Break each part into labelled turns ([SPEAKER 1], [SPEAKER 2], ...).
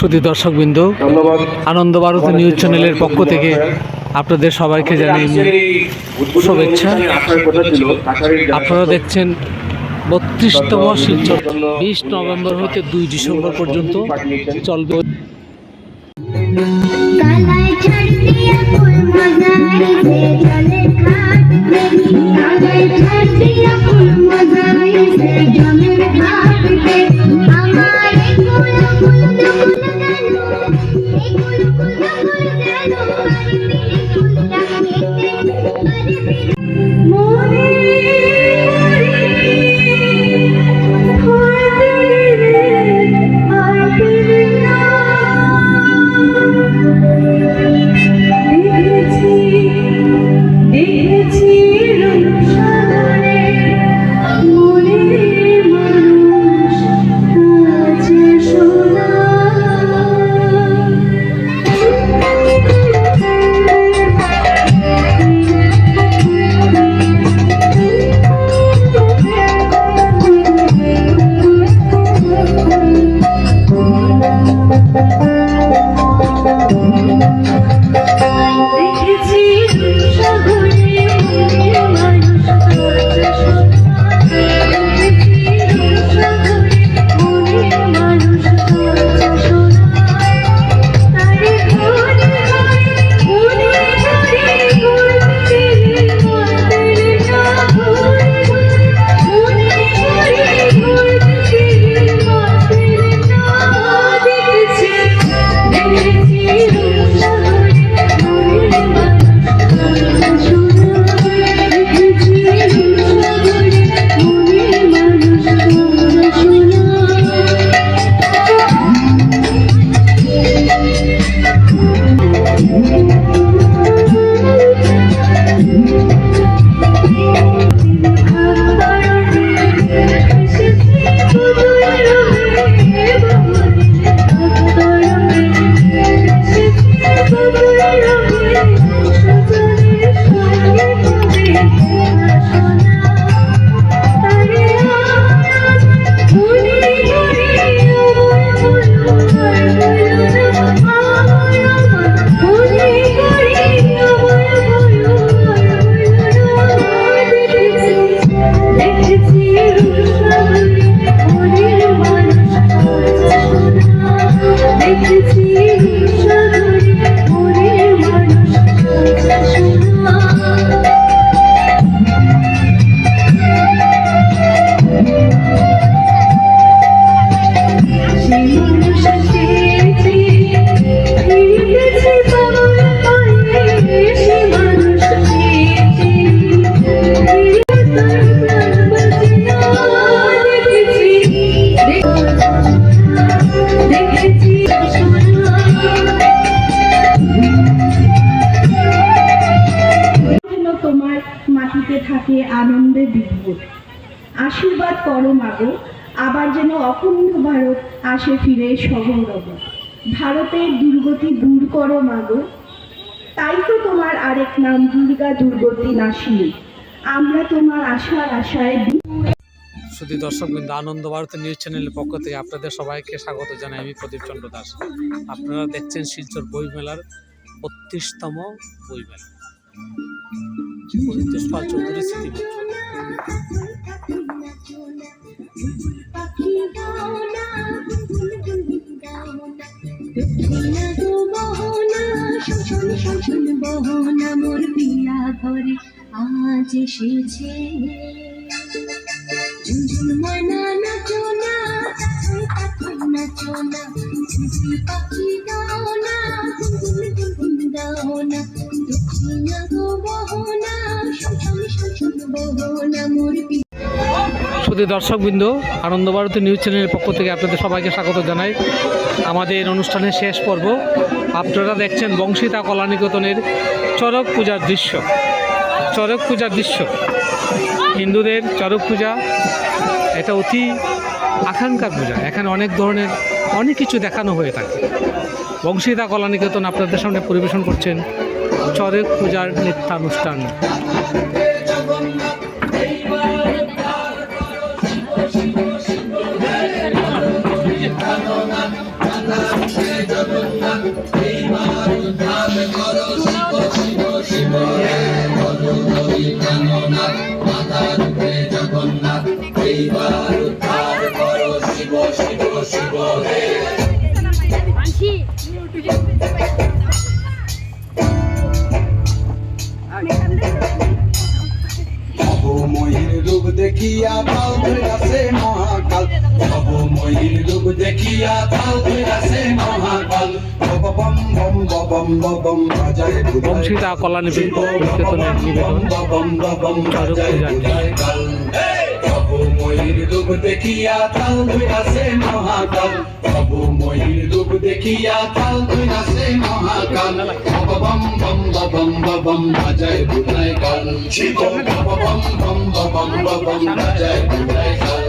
[SPEAKER 1] শুধু দর্শকবৃন্দ
[SPEAKER 2] ধন্যবাদ।
[SPEAKER 1] আনন্দ ভারত নিউজ চ্যানেলের পক্ষ থেকে আপনাদের সবাইকে জানাই শুভেচ্ছা। আপনারা দেখছেন বত্রিশতম শিলচর বিশ নভেম্বর হতে দুই ডিসেম্বর পর্যন্ত চলবে।
[SPEAKER 3] কালায়
[SPEAKER 4] থাকে আনন্দে বিভোর আশীর্বাদ করো মাগো আবার যেন অখণ্ড ভারত আসে ফিরে সগৌরব। ভারতের দুর্গতি দূর করো মাগো তাই তো তোমার আরেক নাম দুর্গা দুর্গতি নাশিনী। আমরা তোমার আশার আশায়
[SPEAKER 1] শুধু দর্শকবৃন্দ, আনন্দ ভারতের নিউজ চ্যানেলের পক্ষ থেকে আপনাদের সবাইকে স্বাগত জানাই আমি প্রদীপ চন্দ্র দাস। আপনারা দেখছেন শিলচর বইমেলার বত্রিশতম বইমেলা। প্রদীপ পাল চৌধুরী স্মৃতি
[SPEAKER 3] পাখি গাও না গাও না দক্ষিণা গো মোহনা শোষণ বহনা মোর পিয়া ঘরে আজ এসেছে পাখি গাও না গুনগুন না দক্ষিণা
[SPEAKER 1] শুধু দর্শকবৃন্দ আনন্দ ভারতী নিউজ চ্যানেলের পক্ষ থেকে আপনাদের সবাইকে স্বাগত জানাই। আমাদের অনুষ্ঠানের শেষ পর্ব, আপনারা দেখছেন বংশীতা কলানিকেতনের চড়ক পূজার দৃশ্য। চড়ক পূজার দৃশ্য। হিন্দুদের চরক পূজা, এটা অতি আকাঙ্ক্ষার পূজা। এখানে অনেক ধরনের অনেক কিছু দেখানো হয়ে থাকে। বংশীতা কলানিকেতন আপনাদের সামনে পরিবেশন করছেন চরক পূজার নৃত্যানুষ্ঠান।
[SPEAKER 5] এইবার উদ্ধার করো শিব শিব শিব হে অবময়ীর রূপ দেখিয়া মহাকাল। রূপ দেখিয়া কাল ধরাছে মহাকাল বম বম বম বম বাজায়
[SPEAKER 1] বংশীতা কলা। নিবেদন
[SPEAKER 5] অবময়ীর রূপ দেখিয়া কাল আছে মহাকাল। অবময়ীর রূপ দেখিয়া কাল আছে মহাকাল। বম বম বম বম বাজায় বুঝায় কাল। শিব বম বম বম বম বাজায় বুঝায় কাল।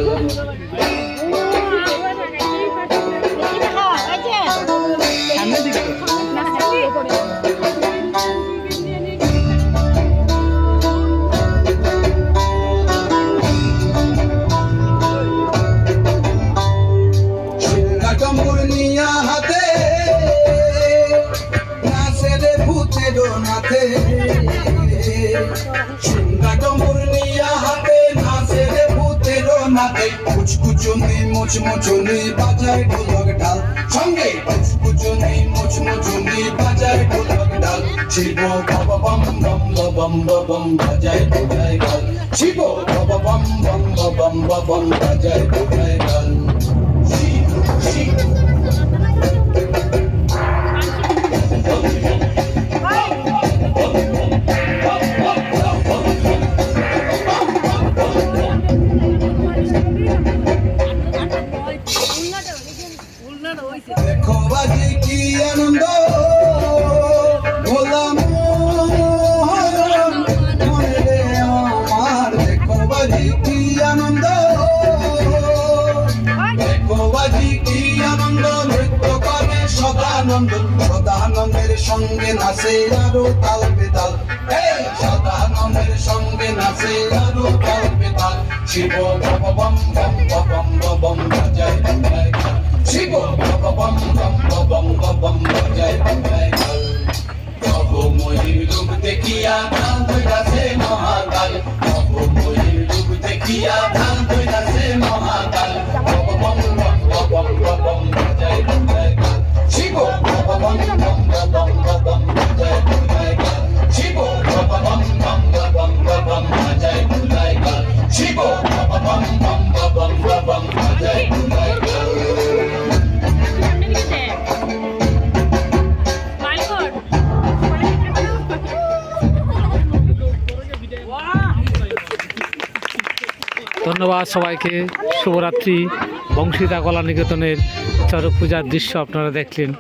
[SPEAKER 5] কুচকুচুনি মুচমুচুনি বাজায় ঢোলক ঢাল। সঙ্গে কুচকুচুনি মুচমুচুনি বাজায় ঢোলক ঢাল। শিব বাবা বম বম বম বম বাজায় ঢোলায় গাল। শিব বাবা বম বম বম বম বাজায় ঢোলায় গাল। দেখো সদানন্দ সদানন্দের সঙ্গে নাচে আরও তাল বেতাল সদানন্দের সঙ্গে নাচে আরও তাল বেতাল শিব বম বম বম বম জয় বাজায় শিব বম বম বম বম জয় বাজায় অবময়ীর
[SPEAKER 1] ধন্যবাদ সবাইকে। শুভরাত্রি। বংশীদা কলা নিকেতনের চরক পূজার দৃশ্য আপনারা দেখলেন।